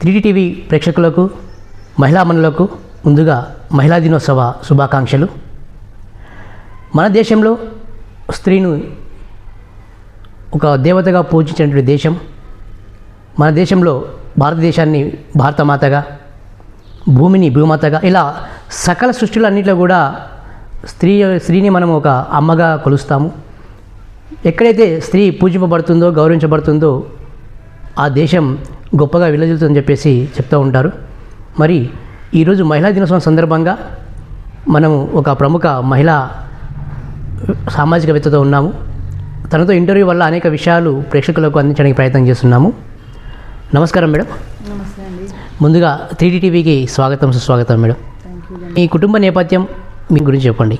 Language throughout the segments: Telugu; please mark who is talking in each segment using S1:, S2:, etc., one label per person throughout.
S1: త్రీడీ టీవీ ప్రేక్షకులకు మహిళా మనులకు ముందుగా మహిళా దినోత్సవ శుభాకాంక్షలు. మన దేశంలో స్త్రీను ఒక దేవతగా పూజించినటువంటి దేశం. మన దేశంలో భారతదేశాన్ని భారతమాతగా భూమిని భూమాతగా ఇలా సకల సృష్టిలన్నింటిలో కూడా స్త్రీ స్త్రీని మనం ఒక అమ్మగా కొలుస్తాము. ఎక్కడైతే స్త్రీ పూజింపబడుతుందో గౌరవించబడుతుందో ఆ దేశం గొప్పగా విలజిల్తుందని చెప్పేసి చెప్తూ ఉంటారు. మరి ఈరోజు మహిళా దినోత్సవం సందర్భంగా మనం ఒక ప్రముఖ మహిళా సామాజికవేత్తతో ఉన్నాము. తనతో ఇంటర్వ్యూ వల్ల అనేక విషయాలు ప్రేక్షకులకు అందించడానికి ప్రయత్నం చేస్తున్నాము. నమస్కారం మేడం. ముందుగా త్రీడీ టీవీకి స్వాగతం సుస్వాగతం మేడం. మీ కుటుంబ నేపథ్యం మీ గురించి చెప్పండి.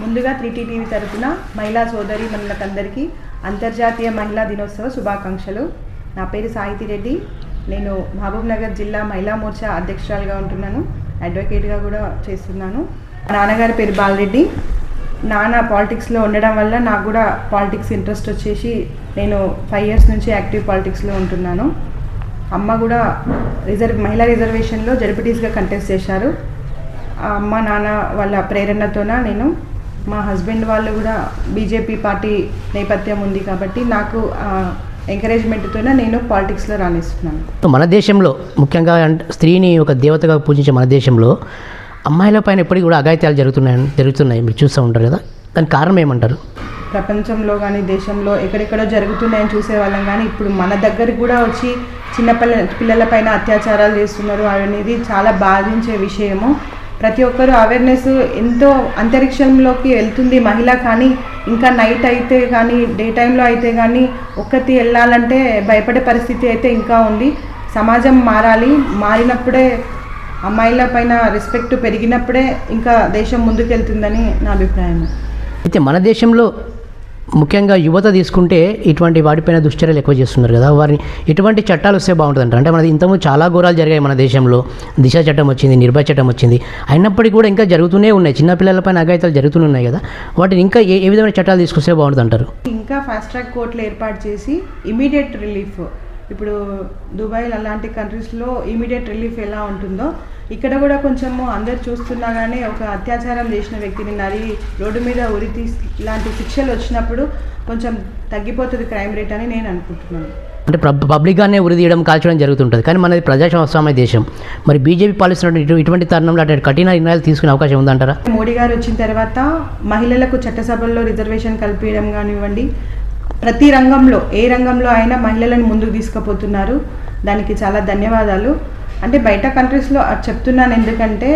S2: ముందుగా త్రీటీ టీవీ తరపున మహిళా సోదరి మనులకందరికీ అంతర్జాతీయ మహిళా దినోత్సవ శుభాకాంక్షలు. నా పేరు సాహితి రెడ్డి. నేను మహబూబ్ నగర్ జిల్లా మహిళా మోర్చా అధ్యక్షురాలుగా ఉంటున్నాను. అడ్వకేట్గా కూడా చేస్తున్నాను. మా నాన్నగారి పేరు బాలరెడ్డి. నాన్న పాలిటిక్స్లో ఉండడం వల్ల నాకు కూడా పాలిటిక్స్ ఇంట్రెస్ట్ వచ్చేసి నేను ఫైవ్ ఇయర్స్ నుంచి యాక్టివ్ పాలిటిక్స్లో ఉంటున్నాను. అమ్మ కూడా రిజర్వ్ మహిళా రిజర్వేషన్లో జడ్పీటీస్గా కంటెస్ట్ చేశారు. ఆ అమ్మ నాన్న వాళ్ళ ప్రేరణతోన నేను మా హస్బెండ్ వాళ్ళు కూడా బీజేపీ పార్టీ నేపథ్యం ఉంది కాబట్టి నాకు ఎంకరేజ్మెంట్తోనే నేను పాలిటిక్స్లో రాణిస్తున్నాను.
S1: మన దేశంలో ముఖ్యంగా అంటే స్త్రీని ఒక దేవతగా పూజించే మన దేశంలో అమ్మాయిల పైన ఎప్పటికీ కూడా అఘాయిత్యాలు జరుగుతున్నాయి జరుగుతున్నాయి. మీరు చూస్తూ ఉంటారు కదా? దానికి కారణం ఏమంటారు?
S2: ప్రపంచంలో కానీ దేశంలో ఎక్కడెక్కడో జరుగుతున్నాయని చూసేవాళ్ళం కానీ ఇప్పుడు మన దగ్గరికి కూడా వచ్చి చిన్న పిల్ల పిల్లలపైన అత్యాచారాలు చేస్తున్నారు అనేది చాలా బాధించే విషయము. ప్రతి ఒక్కరూ అవేర్నెస్ ఎంతో అంతరిక్షంలోకి వెళ్తుంది మహిళ కానీ ఇంకా నైట్ అయితే కానీ డే టైంలో అయితే కానీ ఒక్కటి వెళ్ళాలంటే భయపడే పరిస్థితి అయితే ఇంకా ఉంది. సమాజం మారాలి. మారినప్పుడే అమ్మాయిల పైన రెస్పెక్ట్ పెరిగినప్పుడే ఇంకా దేశం ముందుకెళ్తుందని నా అభిప్రాయం.
S1: అయితే మన దేశంలో ముఖ్యంగా యువత తీసుకుంటే ఇటువంటి వాటిపైన దుశ్చర్యలు ఎక్కువ చేస్తున్నారు కదా. వారిని ఇటువంటి చట్టాలు వస్తే బాగుంటుంది అంటే మనది ఇంతకుముందు చాలా ఘోరాలు జరిగాయి మన దేశంలో. దిశ చట్టం వచ్చింది నిర్భయ చట్టం వచ్చింది. అయినప్పటికీ కూడా ఇంకా జరుగుతూనే ఉన్నాయి. చిన్నపిల్లలపైన అఘాయితాలు జరుగుతూనే ఉన్నాయి కదా. వాటిని ఇంకా ఏ ఏ విధమైన చట్టాలు తీసుకొస్తే బాగుంటుంది అంటారు
S2: ఇంకా ఫాస్ట్ ట్రాక్ కోర్టులు ఏర్పాటు చేసి ఇమీడియట్ రిలీఫ్ ఇప్పుడు దుబాయ్ అలాంటి కంట్రీస్లో ఇమీడియట్ రిలీఫ్ ఎలా ఉంటుందో ఇక్కడ కూడా కొంచెము అందరు చూస్తున్నా కానీ ఒక అత్యాచారం చేసిన వ్యక్తిని నరి రోడ్డు మీద ఉరి తీసి ఇలాంటి శిక్షలు వచ్చినప్పుడు కొంచెం తగ్గిపోతుంది క్రైమ్ రేట్ అని నేను అనుకుంటున్నాను.
S1: అంటే పబ్- పబ్లిక్గానే ఉరి తీయడం కాల్చడం జరుగుతుంటుంది. కానీ మనది ప్రజాస్వామ్య దేశం. మరి బీజేపీ పాలిస్తున్న ఇటు- ఇటువంటి తరుణంలో అటువంటి కఠిన నిర్ణయాలు తీసుకునే అవకాశం ఉందంటారా?
S2: మోడీ గారు వచ్చిన తర్వాత మహిళలకు చట్టసభల్లో రిజర్వేషన్ కల్పించడం కానివ్వండి ప్రతి రంగంలో ఏ రంగంలో అయినా మహిళలను ముందుకు తీసుకుపోతున్నారు. దానికి చాలా ధన్యవాదాలు. అంటే బయట కంట్రీస్లో అది చెప్తున్నాను ఎందుకంటే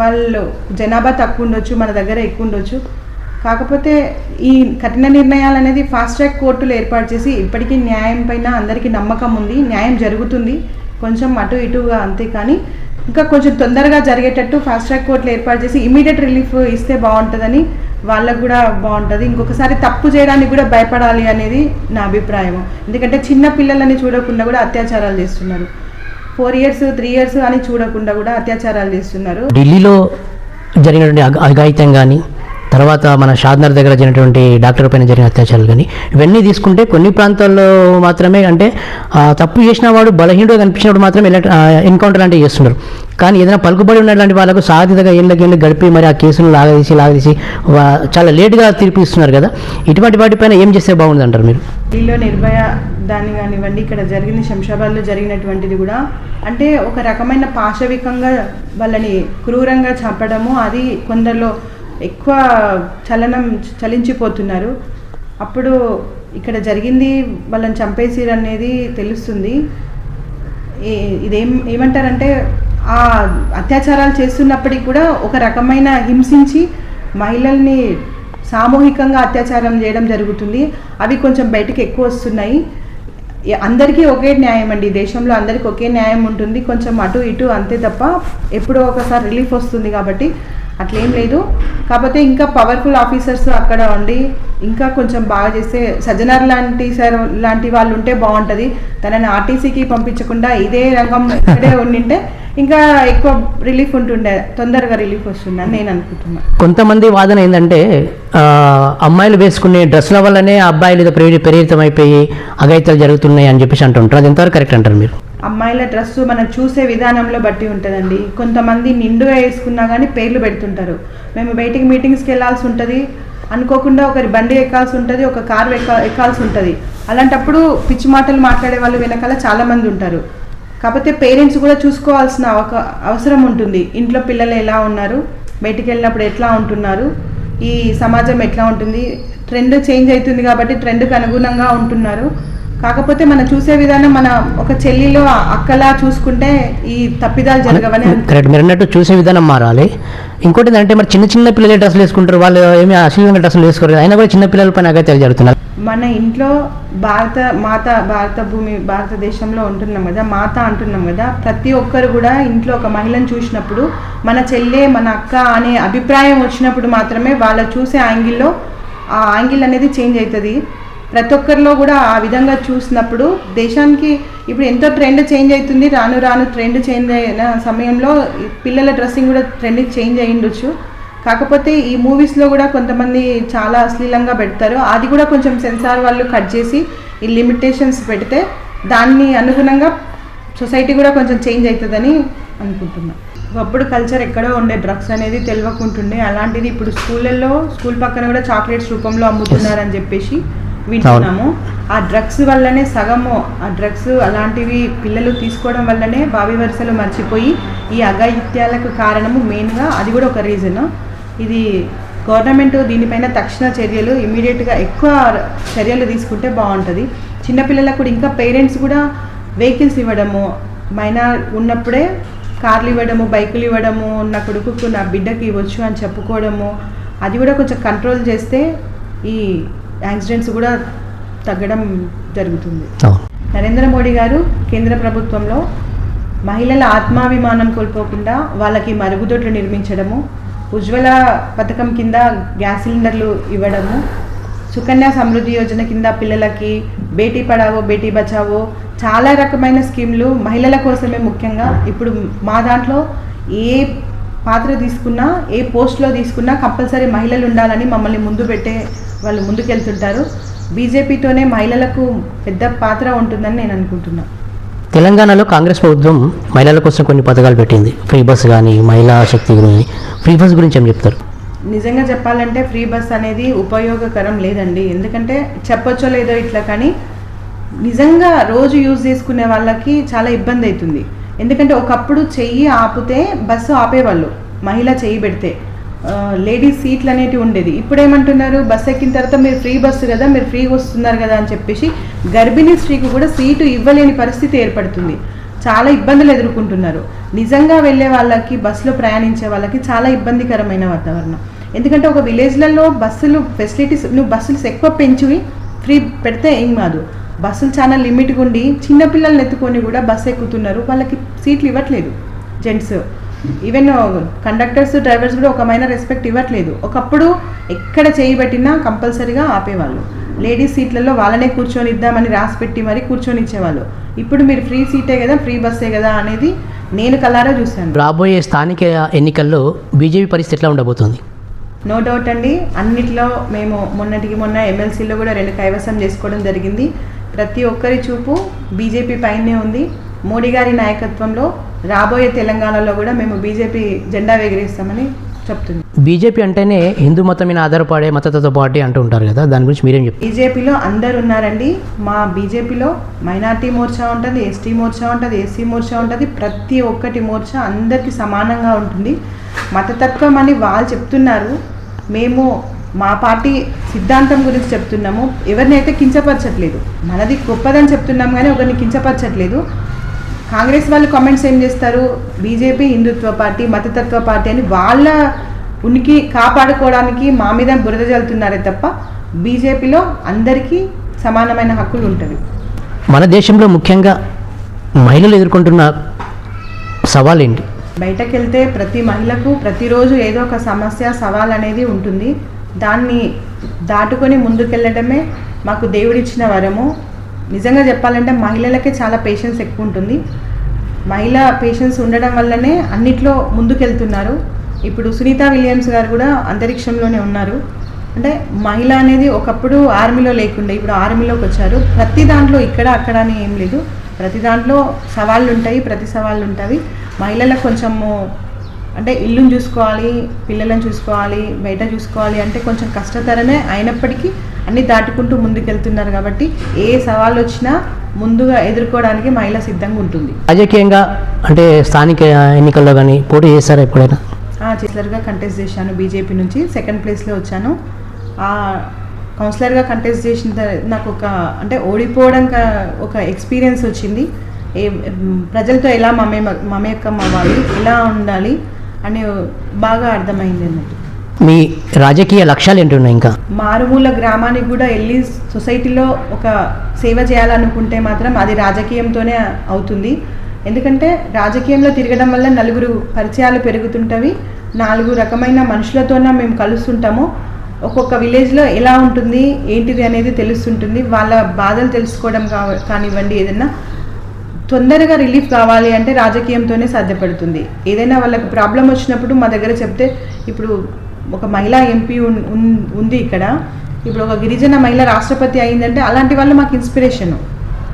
S2: వాళ్ళు జనాభా తక్కువ ఉండొచ్చు మన దగ్గర ఎక్కువ ఉండొచ్చు. కాకపోతే ఈ కఠిన నిర్ణయాలు అనేది ఫాస్ట్ ట్రాక్ కోర్టులు ఏర్పాటు చేసి ఇప్పటికీ న్యాయం పైన అందరికీ నమ్మకం ఉంది న్యాయం జరుగుతుంది. కొంచెం అటు ఇటుగా అంతే కానీ ఇంకా కొంచెం తొందరగా జరిగేటట్టు ఫాస్ట్ ట్రాక్ కోర్టులు ఏర్పాటు చేసి ఇమీడియట్ రిలీఫ్ ఇస్తే బాగుంటుందని వాళ్ళకు కూడా బాగుంటుంది. ఇంకొకసారి తప్పు చేయడానికి కూడా భయపడాలి అనేది నా అభిప్రాయం ఎందుకంటే చిన్న పిల్లలని చూడకుండా కూడా అత్యాచారాలు చేస్తున్నారు. ఫోర్ ఇయర్స్ త్రీ ఇయర్స్ అని చూడకుండా కూడా అత్యాచారాలు చేస్తున్నారు.
S1: ఢిల్లీలో జరిగినటువంటి అగ- అఘాయిత్యం కానీ తర్వాత మన షాద్నర్ దగ్గర జరిగినటువంటి డాక్టర్ పైన జరిగిన అత్యాచారాలు కానీ ఇవన్నీ తీసుకుంటే కొన్ని ప్రాంతాల్లో మాత్రమే అంటే తప్పు చేసిన వాడు బలహీనుడు కనిపించినప్పుడు మాత్రమే ఎన్కౌంటర్ లాంటివి చేస్తున్నారు కానీ ఏదైనా పలుకుబడి ఉన్నటువంటి వాళ్ళకు సాధితగా ఏళ్ళకి ఏళ్ళు గడిపి మరి ఆ కేసును లాగదీసి లాగదీసి చాలా లేటుగా తీర్పు ఇస్తున్నారు కదా. ఇటువంటి వాటిపైన ఏం చేస్తే బాగుంది అంటారు మీరు?
S2: ఢిల్లీలో నిర్భయ దాన్ని కానివ్వండి ఇక్కడ జరిగింది శంషాబాద్లో జరిగినటువంటిది కూడా. అంటే ఒక రకమైన పాశవికంగా వాళ్ళని క్రూరంగా చంపడము అది కొందరిలో ఎక్కువ చలనం చలించిపోతున్నారు. అప్పుడు ఇక్కడ జరిగింది వాళ్ళని చంపేసిరు అనేది తెలుస్తుంది ఇదేం ఏమంటారంటే ఆ అత్యాచారాలు చేస్తున్నప్పటికీ కూడా ఒక రకమైన హింసించి మహిళల్ని సామూహికంగా అత్యాచారం చేయడం జరుగుతుంది. అవి కొంచెం బయటకు ఎక్కువ వస్తున్నాయి. అందరికీ ఒకే న్యాయం అండి. దేశంలో అందరికీ ఒకే న్యాయం ఉంటుంది. కొంచెం అటు ఇటు అంతే తప్ప ఎప్పుడో ఒకసారి రిలీఫ్ వస్తుంది కాబట్టి అట్లేం లేదు. కాకపోతే ఇంకా పవర్ఫుల్ ఆఫీసర్స్ అక్కడ ఉండి ఇంకా కొంచెం బాగా చేస్తే సజ్జనర్ లాంటి సార్ లాంటి వాళ్ళు ఉంటే బాగుంటుంది. తనని ఆర్టీసీకి పంపించకుండా ఇదే రంగం ఇక్కడే ఉండింటే ఇంకా ఎక్కువ రిలీఫ్ ఉంటుండే తొందరగా రిలీఫ్ వస్తుండే అని నేను అనుకుంటున్నాను
S1: కొంతమంది వాదన ఏంటంటే అమ్మాయిలు వేసుకునే డ్రెస్ల వల్లనే అబ్బాయిలు ప్రేరితం అయిపోయి అఘాయిత్యాలు జరుగుతున్నాయి అని చెప్పేసి అంటుంటారు. అది ఎంతవరకు కరెక్ట్ అంటారు మీరు?
S2: అమ్మాయిల డ్రెస్సు మనం చూసే విధానంలో బట్టి ఉంటుందండి. కొంతమంది నిండుగా వేసుకున్నా కానీ పేర్లు పెడుతుంటారు. మేము బయటికి మీటింగ్స్కి వెళ్ళాల్సి ఉంటుంది. అనుకోకుండా ఒకరి బండి ఎక్కాల్సి ఉంటుంది ఒక కారు ఎక్కా ఎక్కాల్సి ఉంటుంది. అలాంటప్పుడు పిచ్చి మాటలు మాట్లాడే వాళ్ళు వెనకాల చాలామంది ఉంటారు. కాకపోతే పేరెంట్స్ కూడా చూసుకోవాల్సిన ఒక అవసరం ఉంటుంది. ఇంట్లో పిల్లలు ఎలా ఉన్నారు? బయటికి వెళ్ళినప్పుడు ఎట్లా ఉంటున్నారు? ఈ సమాజం ఎట్లా ఉంటుంది? ట్రెండ్ చేంజ్ అవుతుంది కాబట్టి ట్రెండ్కి అనుగుణంగా ఉంటున్నారు. కాకపోతే మనం చూసే విధానం మన ఒక చెల్లిలో అక్కలా చూసుకుంటే ఈ తప్పిదాలు జరగవని.
S1: కరెక్ట్ మీరు అన్నట్టు చూసే విధానం మారాలి ఇంకోటి ఏంటంటే మరి చిన్న చిన్న పిల్లలు డ్రెస్సులు వేసుకుంటారు వాళ్ళు ఏమి అశ్లీలంగా డ్రెస్సులు వేసుకోరు. అయినా కూడా చిన్న పిల్లల పైన అఘాయిత్యాలు జరుగుతున్నారు
S2: మన ఇంట్లో భారత మాత భారత భూమి భారతదేశంలో ఉంటున్నాం కదా మాత అంటున్నాం కదా ప్రతి ఒక్కరు కూడా ఇంట్లో ఒక మహిళను చూసినప్పుడు మన చెల్లె మన అక్క అనే అభిప్రాయం వచ్చినప్పుడు మాత్రమే వాళ్ళ చూసే యాంగిల్లో ఆ యాంగిల్ అనేది చేంజ్ అవుతుంది ప్రతి ఒక్కరిలో కూడా ఆ విధంగా చూసినప్పుడు దేశానికి ఇప్పుడు ఎంతో ట్రెండ్ చేంజ్ అవుతుంది. రాను రాను ట్రెండ్ చేంజ్ అయిన సమయంలో పిల్లల డ్రెస్సింగ్ కూడా ట్రెండ్ చేంజ్ అయ్యి ఉండొచ్చు. కాకపోతే ఈ మూవీస్లో కూడా కొంతమంది చాలా అశ్లీలంగా పెడతారు. అది కూడా కొంచెం సెన్సార్ వాళ్ళు కట్ చేసి ఈ లిమిటేషన్స్ పెడితే దాన్ని అనుగుణంగా సొసైటీ కూడా కొంచెం చేంజ్ అవుతుందని అనుకుంటున్నాను ఒకప్పుడు కల్చర్ ఎక్కడో ఉండే డ్రగ్స్ అనేది తెలియకుంటుండే. అలాంటిది ఇప్పుడు స్కూళ్ళల్లో స్కూల్ పక్కన కూడా చాక్లెట్స్ రూపంలో అమ్ముతున్నారని చెప్పేసి వింటున్నాము. ఆ డ్రగ్స్ వల్లనే సగము ఆ డ్రగ్స్ అలాంటివి పిల్లలు తీసుకోవడం వల్లనే భావి వరుసలు మర్చిపోయి ఈ అఘాయిత్యాలకు కారణము మెయిన్గా అది కూడా ఒక రీజన్. ఇది గవర్నమెంట్ దీనిపైన తక్షణ చర్యలు ఇమీడియట్గా ఎక్కువ చర్యలు తీసుకుంటే బాగుంటుంది. చిన్నపిల్లలకు కూడా ఇంకా పేరెంట్స్ కూడా వెహికల్స్ ఇవ్వడము మైనార్ ఉన్నప్పుడే కార్లు ఇవ్వడము బైకులు ఇవ్వడము నా కొడుకుకు నా బిడ్డకి ఇవ్వచ్చు అని చెప్పుకోవడము అది కూడా కొంచెం కంట్రోల్ చేస్తే ఈ యాక్సిడెంట్స్ కూడా తగ్గడం జరుగుతుంది. నరేంద్ర మోడీ గారు కేంద్ర ప్రభుత్వంలో మహిళల ఆత్మాభిమానం కోల్పోకుండా వాళ్ళకి మరుగుదొడ్లు నిర్మించడము ఉజ్వల పథకం కింద గ్యాస్ సిలిండర్లు ఇవ్వడము సుకన్య సమృద్ధి యోజన కింద పిల్లలకి బేటీ పడావో బేటీ బచావో చాలా రకమైన స్కీమ్లు మహిళల కోసమే ముఖ్యంగా ఇప్పుడు మా దాంట్లో ఏ పాత్ర తీసుకున్నా ఏ పోస్ట్లో తీసుకున్నా కంపల్సరీ మహిళలు ఉండాలని మమ్మల్ని ముందు పెట్టే వాళ్ళు ముందుకెళ్తుంటారు. బీజేపీతోనే మహిళలకు పెద్ద పాత్ర ఉంటుందని నేను అనుకుంటున్నాను
S1: తెలంగాణలో కాంగ్రెస్ ప్రభుత్వం మహిళల కోసం కొన్ని పథకాలు పెట్టింది. ఫ్రీ బస్ కానీ మహిళా శక్తి కానీ ఫ్రీ బస్ గురించి ఏం చెప్తారు?
S2: నిజంగా చెప్పాలంటే ఫ్రీ బస్ అనేది ఉపయోగకరం లేదండి. ఎందుకంటే చెప్పొచ్చో లేదో ఇట్లా కానీ నిజంగా రోజు యూజ్ చేసుకునే వాళ్ళకి చాలా ఇబ్బంది అవుతుంది. ఎందుకంటే ఒకప్పుడు చెయ్యి ఆపితే బస్సు ఆపేవాళ్ళు మహిళ చెయ్యి పెడితే. లేడీస్ సీట్లు అనేటివి ఉండేది. ఇప్పుడు ఏమంటున్నారు బస్సు ఎక్కిన తర్వాత మీరు ఫ్రీ బస్సు కదా మీరు ఫ్రీగా వస్తున్నారు కదా అని చెప్పేసి గర్భిణీ స్త్రీకి కూడా సీటు ఇవ్వలేని పరిస్థితి ఏర్పడుతుంది. చాలా ఇబ్బందులు ఎదుర్కొంటున్నారు. నిజంగా వెళ్ళే వాళ్ళకి బస్సులో ప్రయాణించే వాళ్ళకి చాలా ఇబ్బందికరమైన వాతావరణం. ఎందుకంటే ఒక విలేజ్లలో బస్సులు ఫెసిలిటీస్ నువ్వు బస్సులు ఎక్కువ పెంచివి ఫ్రీ పెడితే ఏం కాదు. బస్సులు చాలా లిమిట్గా ఉండి చిన్నపిల్లల్ని ఎత్తుకొని కూడా బస్సు ఎక్కుతున్నారు. వాళ్ళకి సీట్లు ఇవ్వట్లేదు జెంట్స్. ఈవెన్ కండక్టర్స్ డ్రైవర్స్ కూడా ఒకమైన రెస్పెక్ట్ ఇవ్వట్లేదు. ఒకప్పుడు ఎక్కడ చేయబట్టినా కంపల్సరీగా ఆపేవాళ్ళు. లేడీస్ సీట్లలో వాళ్ళనే కూర్చొని ఇద్దామని రాసి పెట్టి మరీ కూర్చొని ఇచ్చేవాళ్ళు. ఇప్పుడు మీరు ఫ్రీ సీటే కదా ఫ్రీ బస్సే కదా అనేది నేను కలారా చూశాను.
S1: రాబోయే స్థానిక ఎన్నికల్లో బీజేపీ పరిస్థితి ఎట్లా ఉండబోతుంది?
S2: నో డౌట్ అండి. అన్నిట్లో మేము మొన్నటికి మొన్న ఎమ్మెల్సీలో కూడా రెండు కైవసం చేసుకోవడం జరిగింది. ప్రతి ఒక్కరి చూపు బీజేపీ పైనే ఉంది. మోడీ గారి నాయకత్వంలో రాబోయే తెలంగాణలో కూడా మేము బీజేపీ జెండా ఎగిరేస్తామని చెప్తుంది.
S1: బీజేపీ అంటేనే హిందూ మతం మీద ఆధారపడే మతతత్వ పార్టీ అంటూ ఉంటారు కదా దాని గురించి మీరేం చెప్తారు?
S2: బీజేపీలో అందరు ఉన్నారండి. మా బీజేపీలో మైనార్టీ మోర్చా ఉంటుంది ఎస్టీ మోర్చా ఉంటుంది ఎస్సీ మోర్చా ఉంటుంది ప్రతి ఒక్కటి మోర్చా అందరికీ సమానంగా ఉంటుంది. మతతత్వం అని వాళ్ళు చెప్తున్నారు. మేము మా పార్టీ సిద్ధాంతం గురించి చెప్తున్నాము. ఎవరినైతే కించపరచట్లేదు మనది గొప్పదని చెప్తున్నాం కానీ ఒకరిని కించపరచట్లేదు. కాంగ్రెస్ వాళ్ళు కామెంట్స్ ఏం చేస్తారు? బీజేపీ హిందుత్వ పార్టీ మతతత్వ పార్టీ అని వాళ్ళ ఉనికి కాపాడుకోవడానికి మా మీద బురద జల్లుతున్నారే తప్ప బీజేపీలో అందరికీ సమానమైన హక్కులు ఉంటుంది
S1: మన దేశంలో ముఖ్యంగా మహిళలు ఎదుర్కొంటున్న సవాల్ ఏంటి
S2: బయటకు వెళ్తే ప్రతి మహిళకు ప్రతిరోజు ఏదో ఒక సమస్య సవాల్ అనేది ఉంటుంది. దాన్ని దాటుకొని ముందుకెళ్ళడమే మాకు దేవుడిచ్చిన వరము. నిజంగా చెప్పాలంటే మహిళలకే చాలా పేషెన్స్ ఎక్కువ ఉంటుంది. మహిళ పేషెన్స్ ఉండడం వల్లనే అన్నిట్లో ముందుకెళ్తున్నారు. ఇప్పుడు సునీత విలియమ్స్ గారు కూడా అంతరిక్షంలోనే ఉన్నారు. అంటే మహిళ అనేది ఒకప్పుడు ఆర్మీలో లేకుండే ఇప్పుడు ఆర్మీలోకి వచ్చారు. ప్రతి దాంట్లో ఇక్కడ అక్కడ అని ఏం లేదు. ప్రతి దాంట్లో సవాళ్ళు ఉంటాయి ప్రతి సవాళ్ళు ఉంటాయి. మహిళలకు కొంచెము అంటే ఇల్లుని చూసుకోవాలి పిల్లలను చూసుకోవాలి బయట చూసుకోవాలి అంటే కొంచెం కష్టతరమే అయినప్పటికీ అన్ని దాటుకుంటూ ముందుకెళ్తున్నారు కాబట్టి ఏ సవాళ్ళు వచ్చినా ముందుగా ఎదుర్కోవడానికి మహిళ సిద్ధంగా ఉంటుంది.
S1: రాజకీయంగా అంటే స్థానిక ఎన్నికల్లో కానీ పోటీ చేస్తారా ఎప్పుడైనా?
S2: కౌన్సిలర్గా కంటెస్ట్ చేశాను. బీజేపీ నుంచి సెకండ్ ప్లేస్లో వచ్చాను. ఆ కౌన్సిలర్గా కంటెస్ట్ చేసిన నాకు ఒక అంటే ఓడిపోవడం ఒక ఎక్స్పీరియన్స్ వచ్చింది. ఏ ప్రజలతో ఎలా మమే మమేకం అవ్వాలి ఎలా ఉండాలి అని బాగా అర్థమైంది అన్నట్టు.
S1: మీ రాజకీయ లక్ష్యాలు ఏంటి ఉన్నాయి ఇంకా?
S2: మారుమూల గ్రామానికి కూడా వెళ్ళి సొసైటీలో ఒక సేవ చేయాలనుకుంటే మాత్రం అది రాజకీయంతోనే అవుతుంది. ఎందుకంటే రాజకీయంలో తిరగడం వల్ల నలుగురు పరిచయాలు పెరుగుతుంటవి. నాలుగు రకమైన మనుషులతోన మేము కలుస్తుంటాము. ఒక్కొక్క విలేజ్లో ఎలా ఉంటుంది ఏంటిది అనేది తెలుస్తుంటుంది. వాళ్ళ బాధలు తెలుసుకోవడం కా కానివ్వండి ఏదైనా తొందరగా రిలీఫ్ కావాలి అంటే రాజకీయంతోనే సాధ్యపడుతుంది. ఏదైనా వాళ్ళకి ప్రాబ్లం వచ్చినప్పుడు మా దగ్గర చెప్తే ఇప్పుడు ఒక మహిళా ఎంపీ ఉంది ఇక్కడ. ఇప్పుడు ఒక గిరిజన మహిళ రాష్ట్రపతి అయిందంటే అలాంటి వాళ్ళు మాకు ఇన్స్పిరేషన్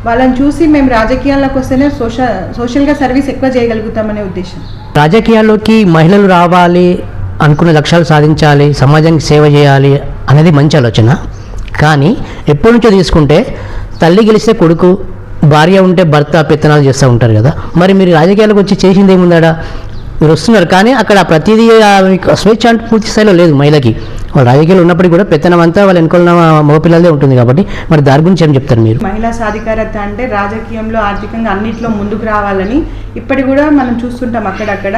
S2: వాళ్ళని చూసి మేము రాజకీయాల్లోకి వస్తేనే సోషల్ సోషల్గా సర్వీస్ ఎక్కువ చేయగలుగుతామనే ఉద్దేశం.
S1: రాజకీయాల్లోకి మహిళలు రావాలి అనుకున్న లక్ష్యాలు సాధించాలి సమాజానికి సేవ చేయాలి అనేది మంచి ఆలోచన. కానీ ఎప్పటి నుంచో తీసుకుంటే తల్లి గెలిస్తే కొడుకు భార్య ఉంటే భర్త పెత్తనాలు చేస్తూ ఉంటారు కదా. మరి మీరు రాజకీయాలకు వచ్చి చేసింది ఏముందాడా? మీరు వస్తున్నారు. కానీ అక్కడ ప్రతిదీ స్వేచ్ఛ అంటే పూర్తి స్థాయిలో లేదు మహిళకి. వాళ్ళు రాజకీయాలు ఉన్నప్పటికీ కూడా పెత్తనం అంతా వాళ్ళు వెనుకున్న మగపిల్లలదే ఉంటుంది కాబట్టి మరి దాని గురించి ఏం చెప్తారు మీరు?
S2: మహిళా సాధికారత అంటే రాజకీయంలో ఆర్థికంగా అన్నిట్లో ముందుకు రావాలని ఇప్పటి కూడా మనం చూస్తుంటాం అక్కడక్కడ.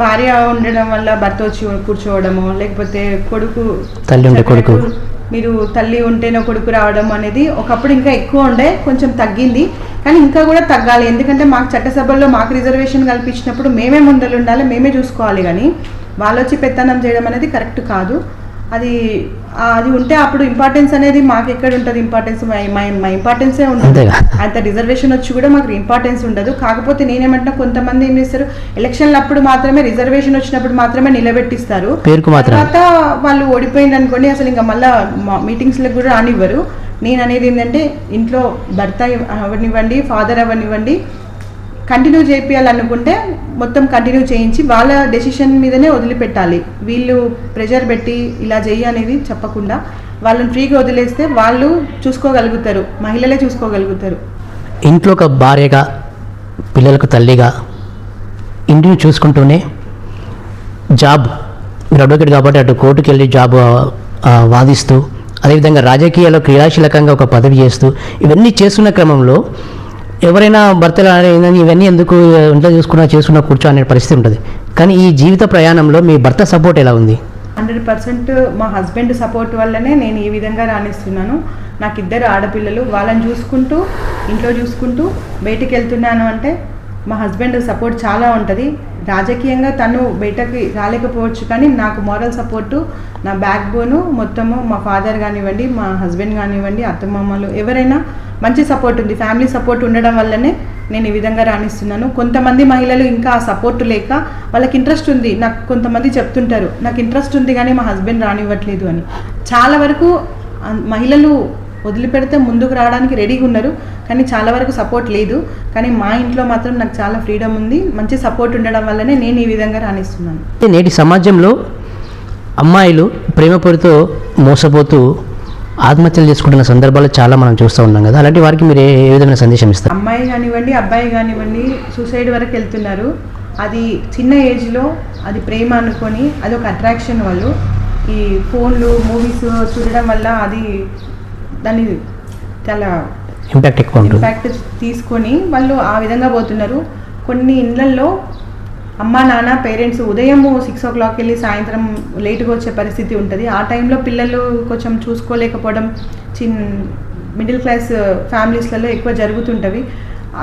S2: భార్య ఉండడం వల్ల భర్త వచ్చి కూర్చోవడము లేకపోతే కొడుకు
S1: తల్లి ఉంటే కొడుకు.
S2: మీరు తల్లి ఉంటేనే కొడుకు రావడం అనేది ఒకప్పుడు ఇంకా ఎక్కువ ఉండే కొంచెం తగ్గింది. కానీ ఇంకా కూడా తగ్గాలి. ఎందుకంటే మాకు చట్టసభల్లో మాకు రిజర్వేషన్ కల్పించినప్పుడు మేమే ముందలు ఉండాలి మేమే చూసుకోవాలి కానీ వాళ్ళు వచ్చి పెత్తనం చేయడం అనేది కరెక్ట్ కాదు. అది అది ఉంటే అప్పుడు ఇంపార్టెన్స్ అనేది మాకు ఎక్కడ ఉంటుంది ఇంపార్టెన్స్ మా ఇంపార్టెన్సే ఉండదు. అంత రిజర్వేషన్ వచ్చి కూడా మాకు ఇంపార్టెన్స్ ఉండదు. కాకపోతే నేనేమంటున్నా కొంతమంది ఏం చేస్తారు? ఎలక్షన్లు అప్పుడు మాత్రమే రిజర్వేషన్ వచ్చినప్పుడు మాత్రమే నిలబెట్టిస్తారు. తర్వాత వాళ్ళు ఓడిపోయింది అనుకోండి అసలు ఇంకా మళ్ళీ మీటింగ్స్లకు కూడా రానివ్వరు. నేను అనేది ఏంటంటే ఇంట్లో భర్త అవనివ్వండి ఫాదర్ అవనివ్వండి కంటిన్యూ చేయాలనుకుంటే మొత్తం కంటిన్యూ చేయించి వాళ్ళ డెసిషన్ మీదనే వదిలిపెట్టాలి. వీళ్ళు ప్రెషర్ పెట్టి ఇలా చేయి అనేది చెప్పకుండా వాళ్ళని ఫ్రీగా వదిలేస్తే వాళ్ళు చూసుకోగలుగుతారు మహిళలే చూసుకోగలుగుతారు.
S1: ఇంట్లో ఒక భార్యగా పిల్లలకు తల్లిగా ఇంటిని చూసుకుంటూనే జాబ్ మీరు అడ్వకేట్ కాబట్టి అటు కోర్టుకు వెళ్ళి జాబ్ వాదిస్తూ అదేవిధంగా రాజకీయాల్లో క్రియాశీలకంగా ఒక పదవి చేస్తూ ఇవన్నీ చేస్తున్న క్రమంలో ఎవరైనా భర్తలు ఇవన్నీ ఎందుకు ఇంట్లో చూసుకున్నా చేసుకున్నా కూర్చో అనే పరిస్థితి ఉంటుంది. కానీ ఈ జీవిత ప్రయాణంలో మీ భర్త సపోర్ట్ ఎలా ఉంది?
S2: హండ్రెడ్ పర్సెంట్ మా హస్బెండ్ సపోర్ట్ వల్లనే నేను ఈ విధంగా రాణిస్తున్నాను. నాకు ఇద్దరు ఆడపిల్లలు వాళ్ళని చూసుకుంటూ ఇంట్లో చూసుకుంటూ బయటికి వెళ్తున్నాను అంటే మా హస్బెండ్ సపోర్ట్ చాలా ఉంటుంది. రాజకీయంగా తను బయటకి రాలేకపోవచ్చు కానీ నాకు మోరల్ సపోర్టు నా బ్యాక్ బోను మొత్తము మా ఫాదర్ కానివ్వండి మా హస్బెండ్ కానివ్వండి అత్తమామలు ఎవరైనా మంచి సపోర్ట్ ఉంది. ఫ్యామిలీ సపోర్ట్ ఉండడం వల్లనే నేను ఈ విధంగా రాణిస్తున్నాను. కొంతమంది మహిళలు ఇంకా ఆ సపోర్ట్ లేక వాళ్ళకి ఇంట్రెస్ట్ ఉంది. నాకు కొంతమంది చెప్తుంటారు నాకు ఇంట్రెస్ట్ ఉంది కానీ మా హస్బెండ్ రానివ్వట్లేదు అని. చాలా వరకు మహిళలు వదిలిపెడితే ముందుకు రావడానికి రెడీగా ఉన్నారు. కానీ చాలా వరకు సపోర్ట్ లేదు. కానీ మా ఇంట్లో మాత్రం నాకు చాలా ఫ్రీడమ్ ఉంది. మంచి సపోర్ట్ ఉండడం వల్లనే నేను ఈ విధంగా రాణిస్తున్నాను.
S1: నేటి సమాజంలో అమ్మాయిలు ప్రేమపూరితో మోసపోతూ ఆత్మహత్యలు చేసుకుంటున్న సందర్భాలు చాలా మనం చూస్తూ ఉన్నాం కదా. అలాంటి వారికి మీరు ఏ విధమైన సందేశం ఇస్తారు?
S2: అమ్మాయి కానివ్వండి అబ్బాయి కానివ్వండి సూసైడ్ వరకు వెళ్తున్నారు. అది చిన్న ఏజ్లో అది ప్రేమ అనుకొని అది ఒక అట్రాక్షన్ వాళ్ళు. ఈ ఫోన్లు మూవీస్ చూడడం వల్ల అది దాన్ని చాలా
S1: ఇంపాక్ట్ ఎక్కువ
S2: ఇంపాక్ట్ తీసుకొని వాళ్ళు ఆ విధంగా పోతున్నారు. కొన్ని ఇళ్ళల్లో అమ్మ నాన్న పేరెంట్స్ ఉదయం సిక్స్ ఓ క్లాక్ వెళ్ళి సాయంత్రం లేట్గా వచ్చే పరిస్థితి ఉంటుంది. ఆ టైంలో పిల్లలు కొంచెం చూసుకోలేకపోవడం చిన్ మిడిల్ క్లాస్ ఫ్యామిలీస్లలో ఎక్కువ జరుగుతుంటవి.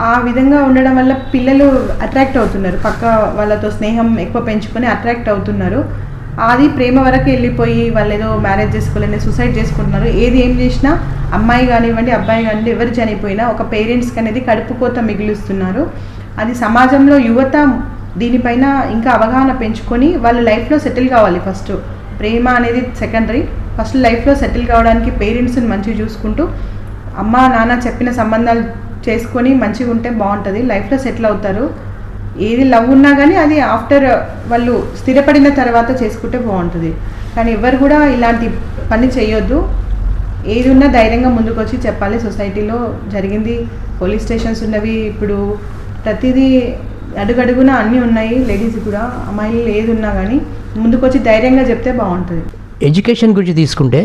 S2: ఆ విధంగా ఉండడం వల్ల పిల్లలు అట్రాక్ట్ అవుతున్నారు. పక్క వాళ్ళతో స్నేహం ఎక్కువ పెంచుకొని అట్రాక్ట్ అవుతున్నారు. అది ప్రేమ వరకు వెళ్ళిపోయి వాళ్ళు ఏదో మ్యారేజ్ చేసుకోలేని సూసైడ్ చేసుకుంటున్నారు. ఏది ఏం చేసినా అమ్మాయి కానివ్వండి అబ్బాయి కానివ్వండి ఎవరు చనిపోయినా ఒక పేరెంట్స్కి అనేది కడుపు కోత మిగులుస్తున్నారు. అది సమాజంలో యువత దీనిపైన ఇంకా అవగాహన పెంచుకొని వాళ్ళ లైఫ్లో సెటిల్ కావాలి ఫస్ట్. ప్రేమ అనేది సెకండరీ. ఫస్ట్ లైఫ్లో సెటిల్ కావడానికి పేరెంట్స్ని మంచిగా చూసుకుంటూ అమ్మ నాన్న చెప్పిన సంబంధాలు చేసుకొని మంచిగా ఉంటే బాగుంటుంది. లైఫ్లో సెటిల్ అవుతారు. ఏది లవ్ ఉన్నా కానీ అది ఆఫ్టర్ వాళ్ళు స్థిరపడిన తర్వాత చేసుకుంటే బాగుంటుంది. కానీ ఎవరు కూడా ఇలాంటి పని చేయొద్దు. ఏది ఉన్నా ధైర్యంగా ముందుకు వచ్చి చెప్పాలి. సొసైటీలో జరిగింది పోలీస్ స్టేషన్స్ ఉన్నవి. ఇప్పుడు ప్రతిదీ అడుగడుగున అన్నీ ఉన్నాయి లేడీస్ కూడా. అమ్మాయిలు ఏది ఉన్నా కానీ ముందుకు వచ్చి ధైర్యంగా చెప్తే బాగుంటుంది.
S1: ఎడ్యుకేషన్ గురించి తీసుకుంటే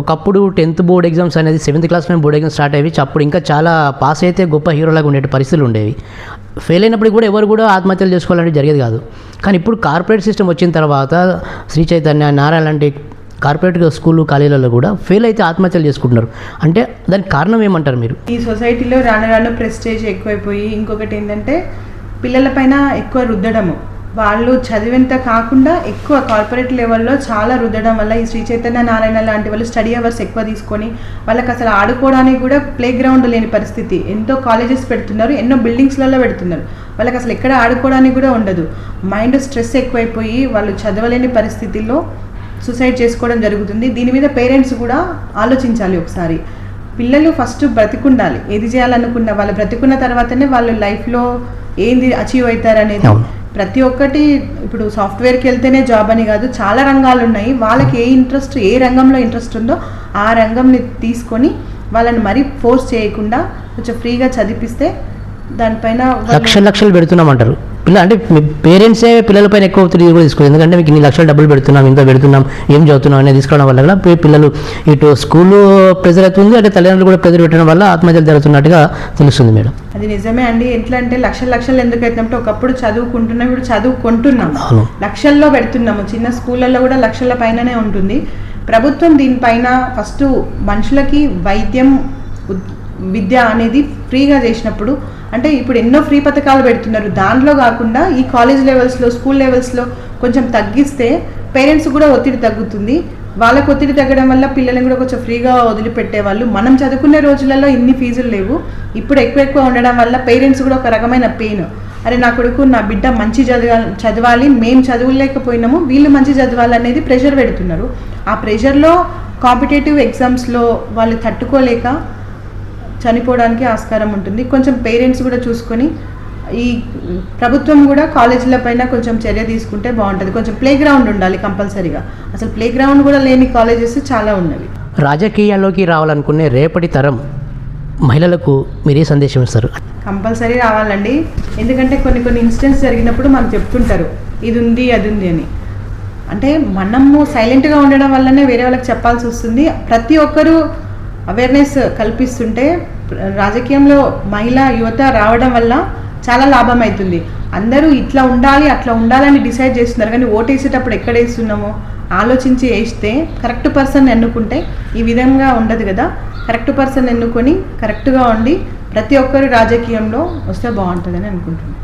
S1: ఒకప్పుడు టెన్త్ బోర్డ్ ఎగ్జామ్స్ అనేది సెవెంత్ క్లాస్ మేము బోర్డ్ ఎగ్జామ్స్ స్టార్ట్ అయ్యి అప్పుడు ఇంకా చాలా పాస్ అయితే గొప్ప హీరోలాగా ఉండే పరిస్థితులు ఉండేవి. ఫెయిల్ అయినప్పుడు కూడా ఎవరు కూడా ఆత్మహత్యలు చేసుకోవాలంటే జరిగేది కాదు. కానీ ఇప్పుడు కార్పొరేట్ సిస్టమ్ వచ్చిన తర్వాత శ్రీ చైతన్య నారాయణ లాంటి కార్పొరేట్ స్కూల్ కాలేజీలలో కూడా ఫెయిల్ అయితే ఆత్మహత్యలు చేసుకుంటున్నారు. అంటే దానికి కారణం ఏమంటారు మీరు?
S2: ఈ సొసైటీలో రాను రాను ప్రెస్టేజ్ ఎక్కువైపోయి ఇంకొకటి ఏంటంటే పిల్లలపైన ఎక్కువ రుద్దడము. వాళ్ళు చదివేంత కాకుండా ఎక్కువ కార్పొరేట్ లెవెల్లో చాలా రుద్దడం వల్ల ఈ శ్రీ చైతన్య నారాయణ లాంటి వాళ్ళు స్టడీ అవర్స్ ఎక్కువ తీసుకొని వాళ్ళకి అసలు ఆడుకోవడానికి కూడా ప్లే గ్రౌండ్ లేని పరిస్థితి. ఎంతో కాలేజెస్ పెడుతున్నారు ఎన్నో బిల్డింగ్స్లలో పెడుతున్నారు. వాళ్ళకి అసలు ఎక్కడ ఆడుకోవడానికి కూడా ఉండదు. మైండ్ స్ట్రెస్ ఎక్కువైపోయి వాళ్ళు చదవలేని పరిస్థితిలో సూసైడ్ చేసుకోవడం జరుగుతుంది. దీని మీద పేరెంట్స్ కూడా ఆలోచించాలి ఒకసారి. పిల్లలు ఫస్ట్ బ్రతికుండాలి. ఏది చేయాలనుకున్న వాళ్ళు బ్రతికున్న తర్వాతనే వాళ్ళు లైఫ్లో ఏంది అచీవ్ అవుతారు అనేది
S1: అవును.
S2: ప్రతి ఒక్కటి ఇప్పుడు సాఫ్ట్వేర్కి వెళ్తేనే జాబ్ అని కాదు చాలా రంగాలు ఉన్నాయి. వాళ్ళకి ఏ ఇంట్రెస్ట్ ఏ రంగంలో ఇంట్రెస్ట్ ఉందో ఆ రంగంని తీసుకొని వాళ్ళని మరీ ఫోర్స్ చేయకుండా కొంచెం ఫ్రీగా చదివిస్తే దానిపైన
S1: లక్షలు లక్షలు పెడుతున్నాం అంటారు పిల్ల అంటే మీ పేరెంట్సే పిల్లలపైన ఎక్కువ ఒత్తిడి కూడా తీసుకోవాలి ఎందుకంటే మీకు ఇన్ని లక్షలు డబ్బులు పెడుతున్నాం ఇంత పెడుతున్నాం ఏం చదువుతున్నాం అనేది తీసుకోవడం వల్ల కూడా పిల్లలు ఇటు స్కూల్ ప్రెజర్ అవుతుంది అంటే తల్లిదండ్రులు కూడా ప్రెజర్ పెట్టడం వల్ల ఆత్మహత్యలు జరుగుతున్నట్టుగా తెలుస్తుంది మేడం.
S2: అది నిజమే అండి. ఎట్లా అంటే లక్షలు లక్షలు ఎందుకు అవుతుందంటే ఒకప్పుడు చదువుకుంటున్నాం ఇప్పుడు చదువుకుంటున్నాం. లక్షల్లో పెడుతున్నాము. చిన్న స్కూళ్ళల్లో కూడా లక్షల పైననే ఉంటుంది. ప్రభుత్వం దీనిపైన ఫస్ట్ మనుషులకి వైద్యం విద్య అనేది ఫ్రీగా చేసినప్పుడు అంటే ఇప్పుడు ఎన్నో ఫ్రీ పథకాలు పెడుతున్నారు. దాంట్లో కాకుండా ఈ కాలేజ్ లెవెల్స్లో స్కూల్ లెవెల్స్లో కొంచెం తగ్గిస్తే పేరెంట్స్ కూడా ఒత్తిడి తగ్గుతుంది. వాళ్ళకు ఒత్తిడి తగ్గడం వల్ల పిల్లల్ని కూడా కొంచెం ఫ్రీగా వదిలిపెట్టేవాళ్ళు మనం చదువుకునే రోజులలో ఇన్ని ఫీజులు లేవు. ఇప్పుడు ఎక్కువ ఎక్కువ ఉండడం వల్ల పేరెంట్స్ కూడా ఒక రకమైన పెయిన్ అరే నా కొడుకు నా బిడ్డ మంచి చదవ చదవాలి. మేము చదువులేకపోయినాము. వీళ్ళు మంచి చదవాలనేది ప్రెషర్ పెడుతున్నారు. ఆ ప్రెషర్లో కాంపిటేటివ్ ఎగ్జామ్స్లో వాళ్ళు తట్టుకోలేక చనిపోవడానికి ఆస్కారం ఉంటుంది. కొంచెం పేరెంట్స్ కూడా చూసుకొని ఈ ప్రభుత్వం కూడా కాలేజీల పైన కొంచెం చర్య తీసుకుంటే బాగుంటుంది. కొంచెం ప్లే గ్రౌండ్ ఉండాలి కంపల్సరీగా. అసలు ప్లే గ్రౌండ్ కూడా లేని కాలేజెస్ చాలా ఉన్నవి.
S1: రాజకీయాల్లోకి రావాలనుకునే రేపటి తరం మహిళలకు మీరు సందేశం ఇస్తారు.
S2: కంపల్సరీ రావాలండి. ఎందుకంటే కొన్ని కొన్ని ఇన్సిడెంట్స్ జరిగినప్పుడు మనకు చెప్తుంటారు ఇది ఉంది అది ఉంది అని. అంటే మనము సైలెంట్గా ఉండడం వల్లనే వేరే వాళ్ళకి చెప్పాల్సి వస్తుంది. ప్రతి ఒక్కరూ అవేర్నెస్ కల్పిస్తుంటే రాజకీయంలో మహిళ యువత రావడం వల్ల చాలా లాభం అవుతుంది అందరూ ఇట్లా ఉండాలి అట్లా ఉండాలని డిసైడ్ చేస్తున్నారు. కానీ ఓటు వేసేటప్పుడు ఎక్కడ వేస్తున్నామో ఆలోచించి వేస్తే కరెక్ట్ పర్సన్ ఎన్నుకుంటే ఈ విధంగా ఉండదు కదా. కరెక్ట్ పర్సన్ ఎన్నుకొని కరెక్ట్గా ఉండి ప్రతి ఒక్కరు రాజకీయంలో వస్తే బాగుంటుందని అనుకుంటున్నాను.